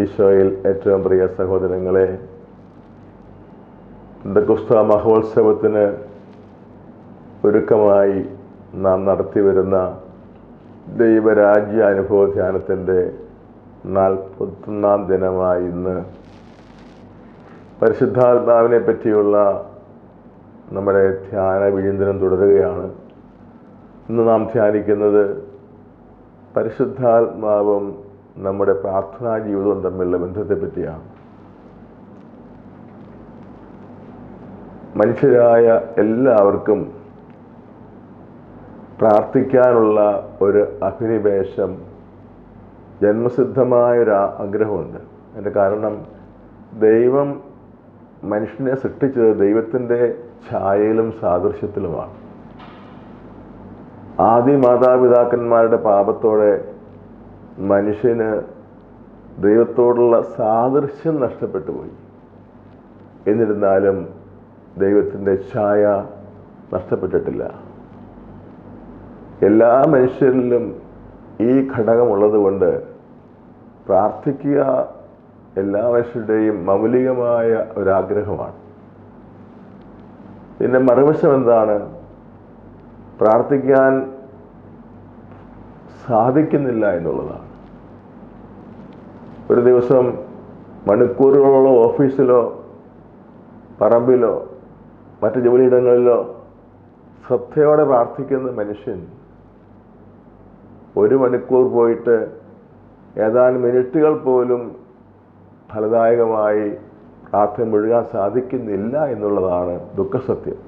ഈശോയിൽ ഏറ്റവും പ്രിയ സഹോദരങ്ങളെ ദക്കുസ്ത മഹോത്സവത്തിന് ഒരുക്കമായി നാം നടത്തിവരുന്ന ദൈവരാജ്യ അനുഭവ ധ്യാനത്തിന്റെ നാൽപ്പത്തൊന്നാം ദിനമായി ഇന്ന് പരിശുദ്ധാത്മാവിനെ പറ്റിയുള്ള നമ്മുടെ ധ്യാന വിചിന്തനം തുടരുകയാണ്. ഇന്ന് നാം ധ്യാനിക്കുന്നത് പരിശുദ്ധാത്മാവും നമ്മുടെ പ്രാർത്ഥനാ ജീവിതവും തമ്മിലുള്ള ബന്ധത്തെ പറ്റിയാണ് മനുഷ്യരായ എല്ലാവർക്കും പ്രാർത്ഥിക്കാനുള്ള ഒരു അഭിനിവേശം ജന്മസിദ്ധമായൊരു ആഗ്രഹമുണ്ട്. അതിന്റെ കാരണം ദൈവം മനുഷ്യനെ സൃഷ്ടിച്ചത് ദൈവത്തിന്റെ ഛായയിലും സാദൃശ്യത്തിലുമാണ്. ആദ്യ മാതാപിതാക്കന്മാരുടെ പാപത്തോടെ മനുഷ്യന് ദൈവത്തോടുള്ള സാദൃശ്യം നഷ്ടപ്പെട്ടു പോയി. എന്നിരുന്നാലും ദൈവത്തിന്റെ ഛായ നഷ്ടപ്പെട്ടിട്ടില്ല. എല്ലാ മനുഷ്യരിലും ഈ ഘടകമുള്ളത് കൊണ്ട് പ്രാർത്ഥിക്കുക എല്ലാ മനുഷ്യരുടെയും മൗലികമായ ഒരാഗ്രഹമാണ്. ഇതിന്റെ മറുവശം എന്താണ്? പ്രാർത്ഥിക്കാൻ സാധിക്കുന്നില്ല എന്നുള്ളതാണ്. ഒരു ദിവസം മണിക്കൂറുകളോളം ഓഫീസിലോ പറമ്പിലോ മറ്റ് ജോലിയിടങ്ങളിലോ ശ്രദ്ധയോടെ പ്രാർത്ഥിക്കുന്ന മനുഷ്യൻ ഒരു മണിക്കൂർ പോയിട്ട് ഏതാനും മിനിറ്റുകൾ പോലും ഫലദായകമായി പ്രാർത്ഥന മുഴുകാൻ സാധിക്കുന്നില്ല എന്നുള്ളതാണ് ദുഃഖസത്യം.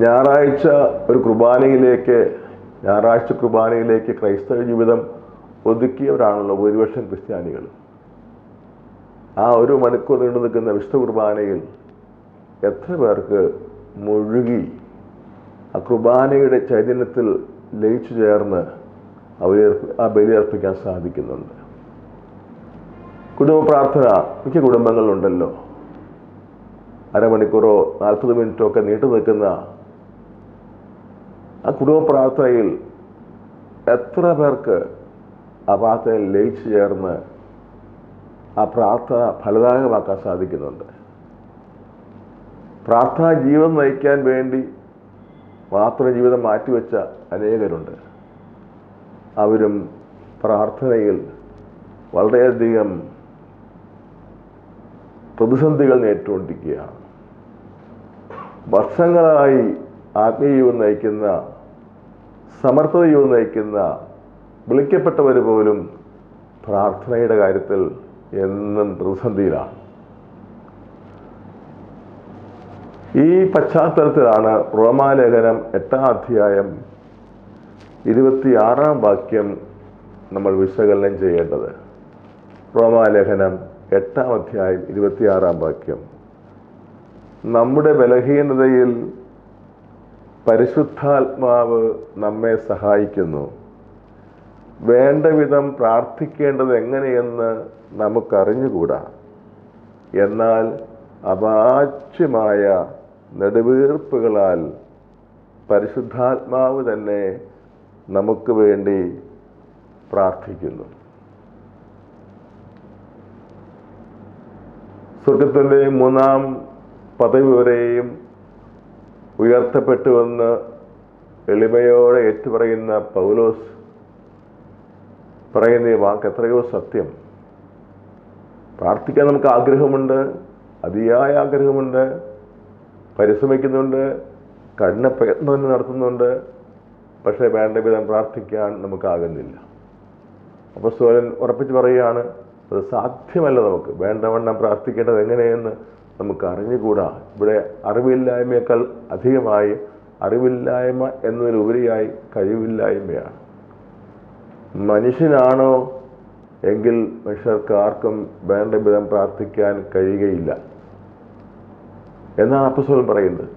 ഞായറാഴ്ച ഒരു കുർബാനയിലേക്ക് ഞായറാഴ്ച കുർബാനയിലേക്ക് ക്രൈസ്തവ ജീവിതം ഒതുക്കിയവരാണല്ലോ ഭൂരിപക്ഷം ക്രിസ്ത്യാനികൾ. ആ ഒരു മണിക്കൂർ നീണ്ടു നിൽക്കുന്ന വിശുദ്ധ കുർബാനയിൽ എത്ര പേർക്ക് മുഴുകി ആ കുർബാനയുടെ ചൈതന്യത്തിൽ ലയിച്ചു ചേർന്ന് അവരെ ആ ബലി അർപ്പിക്കാൻ സാധിക്കുന്നുണ്ട്. കുടുംബ പ്രാർത്ഥന മിക്ക കുടുംബങ്ങളുണ്ടല്ലോ അരമണിക്കൂറോ നാൽപ്പത് മിനിറ്റോ ഒക്കെ നീണ്ടു നിൽക്കുന്ന ആ കുടുംബ പ്രാർത്ഥനയിൽ എത്ര പേർക്ക് ആ പ്രാർത്ഥനയിൽ ലയിച്ചു ചേർന്ന് ആ പ്രാർത്ഥന ഫലദായകമാക്കാൻ സാധിക്കുന്നുണ്ട്? പ്രാർത്ഥന ജീവിതം നയിക്കാൻ വേണ്ടി മാത്രം ജീവിതം മാറ്റിവെച്ച അനേകരുണ്ട്. അവരും പ്രാർത്ഥനയിൽ വളരെയധികം പ്രതിസന്ധികൾ നേരിട്ടുകൊണ്ടിരിക്കുകയാണ്. വർഷങ്ങളായി ആത്മീയ ജീവിതം നയിക്കുന്ന സമർപ്പിത ജീവിതം നയിക്കുന്ന വിളിക്കപ്പെട്ടവർ പോലും പ്രാർത്ഥനയുടെ കാര്യത്തിൽ എന്നും പ്രതിസന്ധിയിലാണ്. ഈ പശ്ചാത്തലത്തിലാണ് റോമാലേഖനം എട്ടാം അധ്യായം ഇരുപത്തിയാറാം വാക്യം നമ്മൾ വിശകലനം ചെയ്യേണ്ടത്. റോമാലേഖനം എട്ടാം അധ്യായം ഇരുപത്തിയാറാം വാക്യം. നമ്മുടെ ബലഹീനതയിൽ പരിശുദ്ധാത്മാവ് നമ്മെ സഹായിക്കുന്നു. വേണ്ട വിധം പ്രാർത്ഥിക്കേണ്ടത് എങ്ങനെയെന്ന് നമുക്കറിഞ്ഞുകൂടാ. എന്നാൽ അവാച്യമായ നെടുവീർപ്പുകളാൽ പരിശുദ്ധാത്മാവ് തന്നെ നമുക്ക് വേണ്ടി പ്രാർത്ഥിക്കുന്നു. സ്വർഗത്തിന്റെ മൂന്നാം പദവി വരെയും ഉയർത്തപ്പെട്ടുവെന്ന് എളിമയോടെ ഏറ്റുപറയുന്ന പൗലോസ് പറയുന്ന ഈ വാക്ക് എത്രയോ സത്യം. പ്രാർത്ഥിക്കാൻ നമുക്ക് ആഗ്രഹമുണ്ട് അതിയായ ആഗ്രഹമുണ്ട് പരിശ്രമിക്കുന്നുണ്ട് കഠിന പ്രയത്നം നടത്തുന്നുണ്ട് പക്ഷേ വേണ്ട വിധം പ്രാർത്ഥിക്കാൻ നമുക്കാകുന്നില്ല. അപ്പോൾ സോലൻ ഉറപ്പിച്ച് പറയുകയാണ് അത് സാധ്യമല്ല നമുക്ക്. വേണ്ടവണ്ണം പ്രാർത്ഥിക്കേണ്ടത് എങ്ങനെയെന്ന് നമുക്ക് അറിഞ്ഞുകൂടാ. ഇവിടെ അറിവില്ലായ്മയേക്കാൾ അധികമായി അറിവില്ലായ്മ എന്നതിലുപരിയായി കഴിവില്ലായ്മയാണ്. മനുഷ്യനാണോ എങ്കിൽ മനുഷ്യർക്ക് ആർക്കും വേണ്ട വിധം പ്രാർത്ഥിക്കാൻ കഴിയുകയില്ല. എന്നാണ് അപ്പസ്വലം പറയുന്നത്.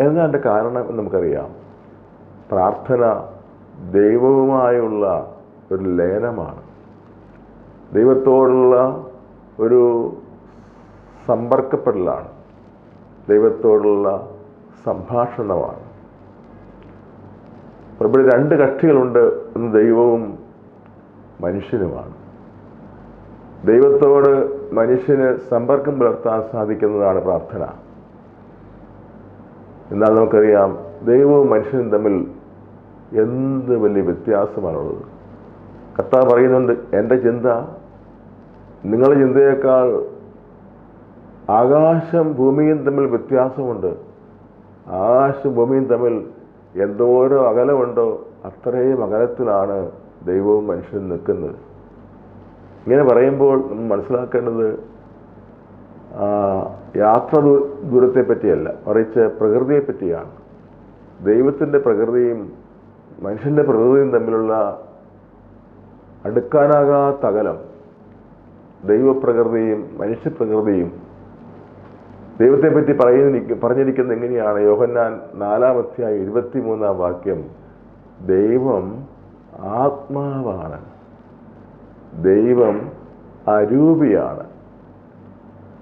എന്താണ് കാരണം എന്ന് നമുക്കറിയാം. പ്രാർത്ഥന ദൈവവുമായുള്ള ഒരു ലയനമാണ്. ദൈവത്തോടുള്ള ഒരു സമ്പർക്കപ്പെടലാണ്. ദൈവത്തോടുള്ള സംഭാഷണമാണ്. ഇവിടെ രണ്ട് കക്ഷികളുണ്ട് ഒന്ന് ദൈവവും മനുഷ്യനുമാണ്. ദൈവത്തോട് മനുഷ്യന് സമ്പർക്കം പുലർത്താൻ സാധിക്കുന്നതാണ് പ്രാർത്ഥന. എന്നാൽ നമുക്കറിയാം ദൈവവും മനുഷ്യനും തമ്മിൽ എന്ത് വലിയ വ്യത്യാസമാണുള്ളത്? കർത്താവ് പറയുന്നുണ്ട് എന്റെ ചിന്ത നിങ്ങളുടെ ചിന്തയേക്കാൾ ആകാശം ഭൂമിയും തമ്മിൽ വ്യത്യാസമുണ്ട്. ആകാശം ഭൂമിയും തമ്മിൽ എന്തോരോ അകലമുണ്ടോ അത്രയും അകലത്തിലാണ് ദൈവവും മനുഷ്യനും നിൽക്കുന്നത്. ഇങ്ങനെ പറയുമ്പോൾ നമ്മൾ മനസ്സിലാക്കേണ്ടത് യാത്ര ദൂരത്തെ പറ്റിയല്ല മറിച്ച് പ്രകൃതിയെ പറ്റിയാണ്. ദൈവത്തിന്റെ പ്രകൃതിയും മനുഷ്യന്റെ പ്രകൃതിയും തമ്മിലുള്ള അടുക്കാനാകാത്ത അകലം ദൈവപ്രകൃതിയും മനുഷ്യപ്രകൃതിയും ദൈവത്തെ പറ്റി പറയുന്ന പറഞ്ഞിരിക്കുന്നത് എങ്ങനെയാണ് യോഹന്നാൻ നാലാം അധ്യായം ഇരുപത്തിമൂന്നാം വാക്യം? ദൈവം ആത്മാവാണ്. ദൈവം അരൂപിയാണ്.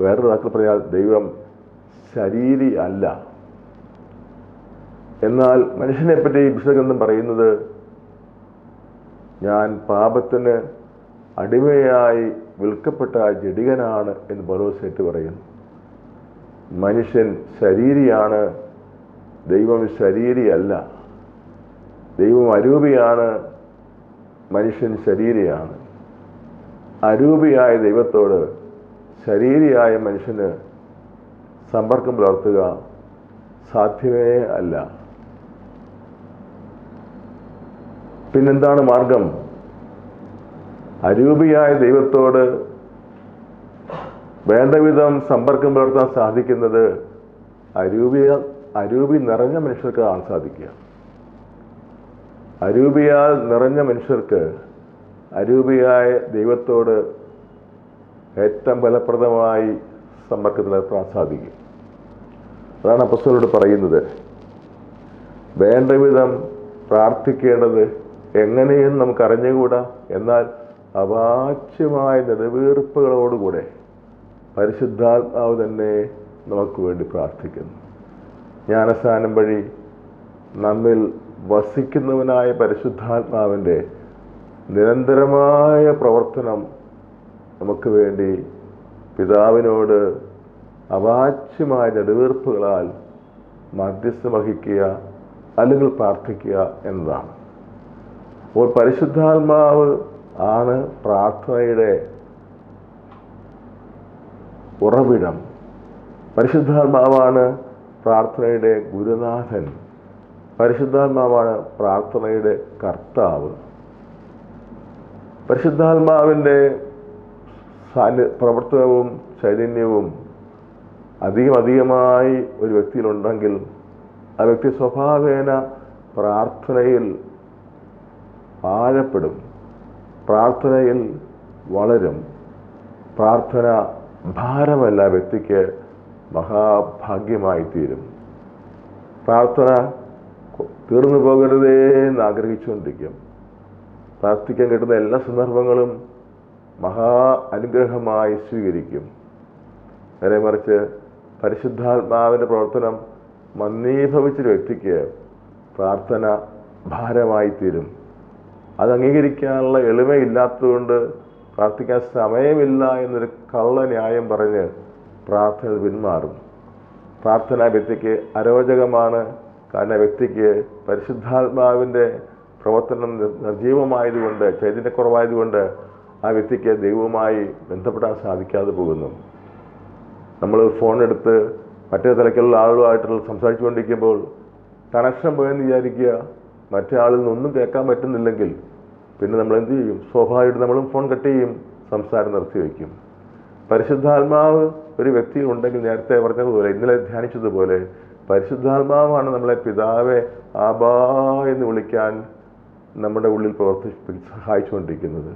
വേറൊരു വാക്കിൽ പറഞ്ഞാൽ ദൈവം ശരീരി അല്ല. എന്നാൽ മനുഷ്യനെ പറ്റി വിശുദ്ധഗ്രന്ഥം പറയുന്നത് ഞാൻ പാപത്തിന് അടിമയായി വിൽക്കപ്പെട്ട ജഡികനാണ് എന്ന് പൗലോസേറ്റ് പറയുന്നു. മനുഷ്യൻ ശരീരിയാണ് ദൈവം ശരീരിയല്ല. ദൈവം അരൂപിയാണ് മനുഷ്യൻ ശരീരിയാണ്. അരൂപിയായ ദൈവത്തോട് ശരീരിയായ മനുഷ്യന് സമ്പർക്കം പുലർത്തുക സാധ്യമേ അല്ല. പിന്നെന്താണ് മാർഗം? അരൂപിയായ ദൈവത്തോട് വേണ്ട വിധം സമ്പർക്കം പുലർത്താൻ സാധിക്കുന്നത് അരൂപിയ അരൂപി നിറഞ്ഞ മനുഷ്യർക്ക് കാണാൻ സാധിക്കുക. അരൂപിയാൽ നിറഞ്ഞ മനുഷ്യർക്ക് അരൂപിയായ ദൈവത്തോട് ഏറ്റവും ഫലപ്രദമായി സമ്പർക്കത്തിലെത്താൻ സാധിക്കും. അതാണ് അപ്പസ്വലോട് പറയുന്നത്. വേണ്ട വിധം പ്രാർത്ഥിക്കേണ്ടത് എങ്ങനെയെന്ന് നമുക്ക് അറിഞ്ഞുകൂടാ എന്നാൽ അവാച്യമായ നെടുവീർപ്പുകളോടുകൂടെ പരിശുദ്ധാത്മാവ് തന്നെ നമുക്ക് വേണ്ടി പ്രാർത്ഥിക്കുന്നു. ജ്ഞാനസ്ഥാനം വഴി നമ്മിൽ വസിക്കുന്നവനായ പരിശുദ്ധാത്മാവിന്റെ നിരന്തരമായ പ്രവർത്തനം നമുക്ക് വേണ്ടി പിതാവിനോട് അവാച്യമായ നെടുവീർപ്പുകളാൽ മധ്യസ്ഥം വഹിക്കുക അല്ലെങ്കിൽ പ്രാർത്ഥിക്കുക എന്നതാണ്. അപ്പോൾ പരിശുദ്ധാത്മാവ് ആണ് പ്രാർത്ഥനയുടെ ഉറവിടം. പരിശുദ്ധാത്മാവാണ് പ്രാർത്ഥനയുടെ ഗുരുനാഥൻ. പരിശുദ്ധാത്മാവാണ് പ്രാർത്ഥനയുടെ കർത്താവ്. പരിശുദ്ധാത്മാവിന്റെ സാന്നി പ്രവർത്തനവും ചൈതന്യവും അധികം അധികമായി ഒരു വ്യക്തിയിലുണ്ടെങ്കിൽ ആ വ്യക്തി സ്വഭാവേന പ്രാർത്ഥനയിൽ ആഴപ്പെടും. പ്രാർത്ഥനയിൽ വളരും. പ്രാർത്ഥന ഭാരമല്ല വ്യക്തിക്ക് മഹാഭാഗ്യമായി തീരും പ്രാർത്ഥന തീർന്നു പോകരുതേ എന്ന് ആഗ്രഹിച്ചുകൊണ്ടിരിക്കും. പ്രാർത്ഥിക്കാൻ കിട്ടുന്ന എല്ലാ സന്ദർഭങ്ങളും മഹാ അനുഗ്രഹമായി സ്വീകരിക്കും. നേരെ മറിച്ച് പരിശുദ്ധാത്മാവിന്റെ പ്രവർത്തനം മന്ദീഭവിച്ചൊരു വ്യക്തിക്ക് പ്രാർത്ഥന ഭാരമായി തീരും അത് അംഗീകരിക്കാനുള്ള എളിമയില്ലാത്തതുകൊണ്ട് പ്രാർത്ഥിക്കാൻ സമയമില്ല എന്നൊരു കള്ള ന്യായം പറഞ്ഞ് പ്രാർത്ഥന പിന്മാറും. പ്രാർത്ഥന വ്യക്തിക്ക് അരോചകമാണ്. കാരണം വ്യക്തിക്ക് പരിശുദ്ധാത്മാവിന്റെ പ്രവർത്തനം നിർ- നിർജീവമായതുകൊണ്ട് ചൈതന്യക്കുറവായതുകൊണ്ട് ആ വ്യക്തിക്ക് ദൈവവുമായി ബന്ധപ്പെടാൻ സാധിക്കാതെ പോകുന്നു. നമ്മൾ ഫോൺ എടുത്ത് മറ്റേ തലക്കുള്ള സംസാരിച്ചു കൊണ്ടിരിക്കുമ്പോൾ കണക്ഷൻ പോയെന്ന് വിചാരിക്കുക. മറ്റേ ആളിൽ നിന്നൊന്നും കേൾക്കാൻ പറ്റുന്നില്ലെങ്കിൽ പിന്നെ നമ്മൾ എന്ത് ചെയ്യും? സ്വാഭാവികമായിട്ട് നമ്മളും ഫോൺ കട്ട് ചെയ്യും സംസാരം നിർത്തി വയ്ക്കും. പരിശുദ്ധാത്മാവ് ഒരു വ്യക്തി ഉണ്ടെങ്കിൽ നേരത്തെ പറഞ്ഞതുപോലെ ഇന്നലെ ധ്യാനിച്ചതുപോലെ പരിശുദ്ധാത്മാവാണ് നമ്മളെ പിതാവെ ആബാ എന്ന് വിളിക്കാൻ നമ്മുടെ ഉള്ളിൽ പ്രവർത്തി സഹായിച്ചുകൊണ്ടിരിക്കുന്നത്.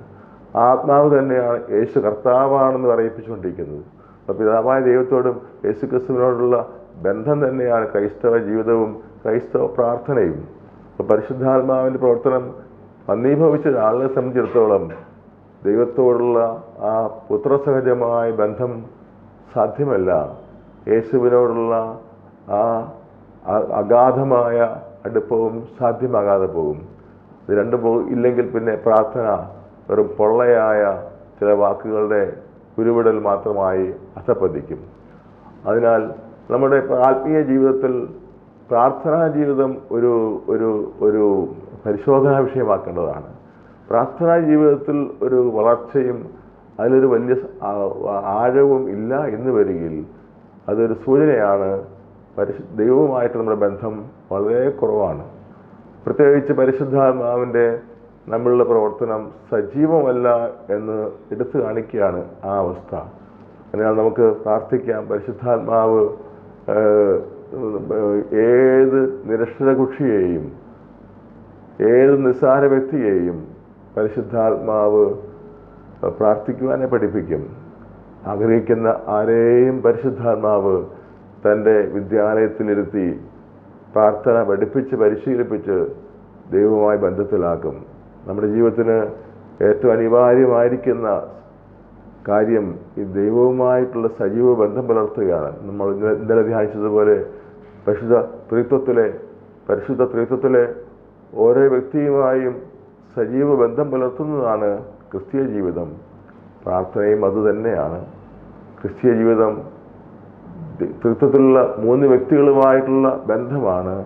ആത്മാവ് തന്നെയാണ് യേശു കർത്താവാണെന്ന് പറയിപ്പിച്ചുകൊണ്ടിരിക്കുന്നത്. അപ്പോൾ പിതാവായ ദൈവത്തോടും യേശു ക്രിസ്തുവിനോടുള്ള ബന്ധം തന്നെയാണ് ക്രൈസ്തവ ജീവിതവും ക്രൈസ്തവ പ്രാർത്ഥനയും. അപ്പോൾ പരിശുദ്ധാത്മാവിന്റെ പ്രവർത്തനം അന്നീഭവിച്ച ഒരാളെ സംബന്ധിച്ചിടത്തോളം ദൈവത്തോടുള്ള ആ പുത്രസഹജമായ ബന്ധം സാധ്യമല്ല. യേശുവിനോടുള്ള ആ അഗാധമായ അടുപ്പവും സാധ്യമാകാതെ പോകും. ഇത് രണ്ടും ഇല്ലെങ്കിൽ പിന്നെ പ്രാർത്ഥന വെറും പൊള്ളയായ ചില വാക്കുകളുടെ ഉരുവിടൽ മാത്രമായി അധപ്പതിക്കും. അതിനാൽ നമ്മുടെ ആത്മീയ ജീവിതത്തിൽ പ്രാർത്ഥനാ ജീവിതം ഒരു ഒരു ഒരു പരിശോധനാ വിഷയമാക്കേണ്ടതാണ്. പ്രാർത്ഥനാ ജീവിതത്തിൽ ഒരു വളർച്ചയും അതിലൊരു വലിയ ആഴവും ഇല്ല എന്ന് വരികിൽ അതൊരു സൂചനയാണ്. പരിശു ദൈവവുമായിട്ട് നമ്മുടെ ബന്ധം വളരെ കുറവാണ്. പ്രത്യേകിച്ച് പരിശുദ്ധാത്മാവിന്റെ നമ്മളുടെ പ്രവർത്തനം സജീവമല്ല എന്ന് എടുത്തു കാണിക്കുകയാണ് ആ അവസ്ഥ. അതിനാൽ നമുക്ക് പ്രാർത്ഥിക്കാം. പരിശുദ്ധാത്മാവ് ഏത് നിരക്ഷരകുക്ഷിയെയും ഏത് നിസ്സാര വ്യക്തിയെയും പരിശുദ്ധാത്മാവ് പ്രാർത്ഥിക്കുവാനെ പഠിപ്പിക്കും. ആഗ്രഹിക്കുന്ന ആരെയും പരിശുദ്ധാത്മാവ് തന്റെ വിദ്യാലയത്തിലിരുത്തി പ്രാർത്ഥന പഠിപ്പിച്ച് പരിശീലിപ്പിച്ച് ദൈവവുമായി ബന്ധത്തിലാക്കും. നമ്മുടെ ജീവിതത്തിന് ഏറ്റവും അനിവാര്യമായിരിക്കുന്ന കാര്യം ഈ ദൈവവുമായിട്ടുള്ള സജീവ ബന്ധം പുലർത്തുകയാണ്. നമ്മൾ ഇന്നലെ ധ്യാനിച്ചതുപോലെ പരിശുദ്ധ ത്രിത്വത്തിലെ പരിശുദ്ധ ത്രിത്വത്തിലെ ഓരോ വ്യക്തിയുമായും സജീവ ബന്ധം പുലർത്തുന്നതാണ് ക്രിസ്തീയ ജീവിതം. പ്രാർത്ഥനയും അതുതന്നെയാണ് ക്രിസ്തീയ ജീവിതം തൃത്വത്തിലുള്ള മൂന്ന് വ്യക്തികളുമായിട്ടുള്ള ബന്ധമാണ്.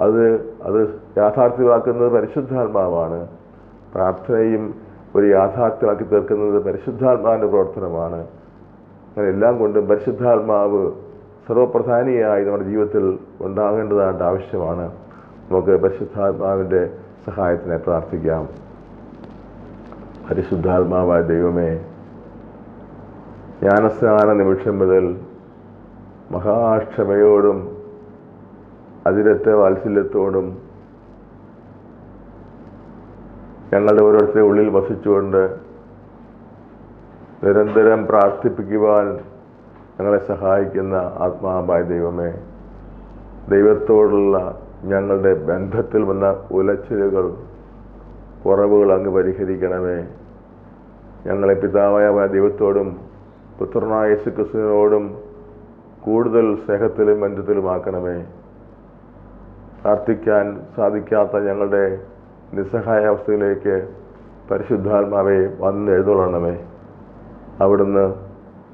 അത് അത് യാഥാർത്ഥ്യമാക്കുന്നത് പരിശുദ്ധാത്മാവാണ്. പ്രാർത്ഥനയും ഒരു യാഥാർത്ഥ്യമാക്കി തീർക്കുന്നത് പരിശുദ്ധാത്മാവിന്റെ പ്രവർത്തനമാണ്. അങ്ങനെ എല്ലാം കൊണ്ടും പരിശുദ്ധാത്മാവ് സർവപ്രധാനിയായി നമ്മുടെ ജീവിതത്തിൽ ഉണ്ടാകേണ്ടതായിട്ട് ആവശ്യമാണ്. നമുക്ക് പരിശുദ്ധാത്മാവിന്റെ സഹായത്തിനെ പ്രാർത്ഥിക്കാം. പരിശുദ്ധാത്മാവായ ദൈവമേ ജ്ഞാനസ്നാന നിമിഷം മുതൽ മഹാക്ഷമയോടും അതിരത്തെ വാത്സല്യത്തോടും ഞങ്ങളുടെ ഓരോരുത്തരുടെ ഉള്ളിൽ വസിച്ചുകൊണ്ട് നിരന്തരം പ്രാർത്ഥിപ്പിക്കുവാൻ ഞങ്ങളെ സഹായിക്കുന്ന ആത്മാവായ ദൈവമേ ദൈവത്തോടുള്ള ഞങ്ങളുടെ ബന്ധത്തിൽ വന്ന ഉലച്ചിലുകൾ കുറവുകൾ അങ്ങ് പരിഹരിക്കണമേ. ഞങ്ങളെ പിതാവായ ദൈവത്തോടും പുത്രനായ യേശുക്രിസ്തുവിനോടും കൂടുതൽ സ്നേഹത്തിലും ബന്ധത്തിലുമാക്കണമേ. പ്രാർത്ഥിക്കാൻ സാധിക്കാത്ത ഞങ്ങളുടെ നിസ്സഹായ അവസ്ഥയിലേക്ക് പരിശുദ്ധാത്മാവെ വന്ന് എഴുന്നള്ളണമേ. അവിടുന്ന്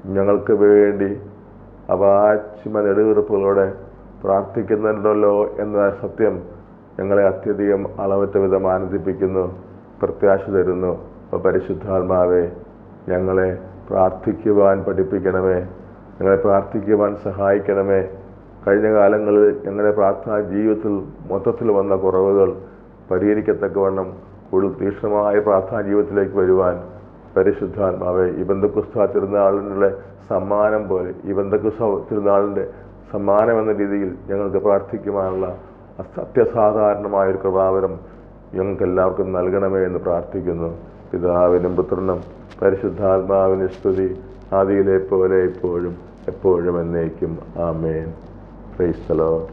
ഞങ്ങൾക്ക് വേണ്ടി അവാച്ചുമ നെടുവീർപ്പുകളോടെ പ്രാർത്ഥിക്കുന്നുണ്ടല്ലോ എന്ന സത്യം ഞങ്ങളെ അത്യധികം അളവറ്റ വിധം ആനന്ദിപ്പിക്കുന്നു പ്രത്യാശ തരുന്നു. അപ്പോൾ പരിശുദ്ധാത്മാവെ ഞങ്ങളെ പ്രാർത്ഥിക്കുവാൻ പഠിപ്പിക്കണമേ ഞങ്ങളെ പ്രാർത്ഥിക്കുവാൻ സഹായിക്കണമേ. കഴിഞ്ഞ കാലങ്ങളിൽ ഞങ്ങളുടെ പ്രാർത്ഥനാ ജീവിതത്തിൽ മൊത്തത്തിൽ വന്ന കുറവുകൾ പരിഹരിക്കത്തക്കവണ്ണം കൂടുതൽ തീക്ഷ്ണമായ പ്രാർത്ഥനാ ജീവിതത്തിലേക്ക് വരുവാൻ പരിശുദ്ധാത്മാവെ ഈ ബന്ധുക്കുസ്ത തിരുനാളിനുള്ള സമ്മാനം പോലെ ഈ ബന്ധുക്കുസ്ത തിരുനാളിന്റെ സമ്മാനം എന്ന രീതിയിൽ ഞങ്ങൾക്ക് പ്രാർത്ഥിക്കുവാനുള്ള സത്യസാധാരണമായ ഒരു കൃപാവരം ഞങ്ങൾക്ക് എല്ലാവർക്കും നൽകണമേ എന്ന് പ്രാർത്ഥിക്കുന്നു. പിതാവിനും പുത്രനും പരിശുദ്ധാത്മാവിന് സ്തുതി ആദിയിലെ പോലെ ഇപ്പോഴും എപ്പോഴും എന്നേക്കും. ആമേൻ. ക്രൈസ്തലോ